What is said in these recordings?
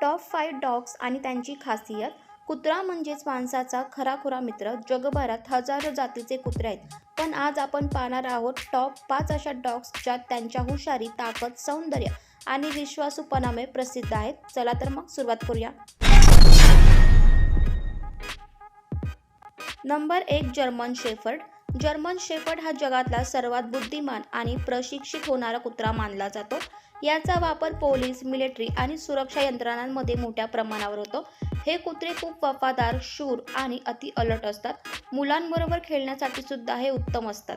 Top five dogs आणि त्यांची खासियत कुत्रा म्हणजेच माणसाचा खराखुरा मित्र जगभरात हजारो जातीचे कुत्रे आहेत. पण आज आपण पाहणार आहोत टॉप पाच अशा डॉग्स ज्यात त्यांच्या हुशारी ताकद सौंदर्य आणि विश्वासूपणामुळे प्रसिद्ध आहेत. चला तर मग सुरुवात करूया. नंबर एक जर्मन शेफर्ड. जर्मन शेफर्ड हा जगातला सर्वात बुद्धिमान आणि प्रशिक्षित होणारा कुत्रा मानला जातो. याचा वापर पोलीस मिलिटरी आणि सुरक्षा यंत्रणांमध्ये मोठ्या प्रमाणावर होतो. हे कुत्रे खूप वफादार शूर आणि अति अलर्ट असतात. मुलांबरोबर खेळण्यासाठी सुद्धा हे उत्तम असतात.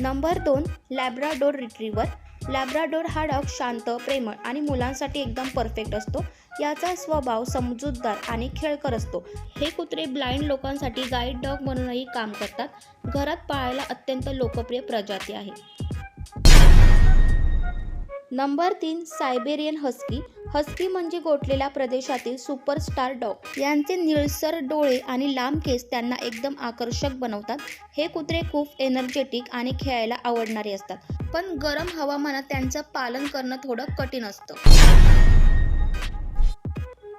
नंबर दोन लॅब्राडोर रिट्रीवर लॅब्राडोर हा डॉग शांत प्रेमळ आणि मुलांसाठी एकदम परफेक्ट असतो. याचा स्वभाव समजूतदार आणि खेळकर असतो. हे कुत्रे ब्लाइंड लोकांसाठी गाईड डॉग म्हणूनही काम करतात. घरात पाळायला अत्यंत लोकप्रिय प्रजाती आहे. नंबर तीन सायबेरियन हस्की. हस्की म्हणजे गोठलेल्या प्रदेशातील सुपरस्टार डॉग. यांचे निळसर डोळे आणि लांब केस त्यांना एकदम आकर्षक बनवतात. हे कुत्रे खूप एनर्जेटिक आणि खेळायला आवडणारे असतात. पण गरम हवामानात त्यांचं पालन करणं थोडं कठीण असतं.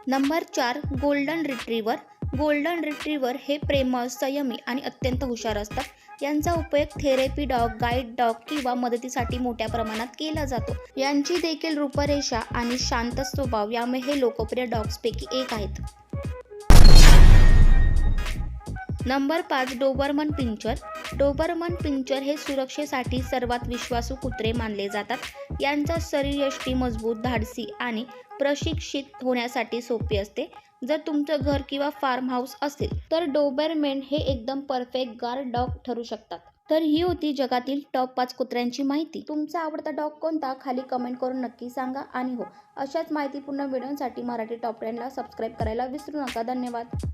नंबर चार गोल्डन रिट्रीवर गोल्डन रिट्रीवर हे प्रेमळ संयमी आणि अत्यंत हुशार असतात. यांचा उपयोग थेरपी डॉग गाईड डॉग किंवा मदतीसाठी मोठ्या प्रमाणात केला जातो. यांची देखील रूपरेषा आणि शांत स्वभाव यामुळे हे लोकप्रिय डॉग्सपैकी एक आहेत. नंबर पाच डोबरमन पिंचर. डोबरमन पिंचर हे सुरक्षेसाठी सर्वात विश्वासू कुत्रे मानले जातात. यांचा शरीरयष्टी मजबूत धाडसी आणि प्रशिक्षित होण्यासाठी सोपी असते. जर तुमचं घर किंवा फार्म हाऊस असेल तर डोबरमेन हे एकदम परफेक्ट गार्ड डॉग ठरू शकतात. तर ही होती जगातील टॉप पाच कुत्र्यांची माहिती. तुमचा आवडता डॉग कोणता? खाली कमेंट करून नक्की सांगा. आणि हो अशाच माहितीपूर्ण व्हिडिओसाठी मराठी टॉप टेनला सबस्क्राईब करायला विसरू नका. धन्यवाद.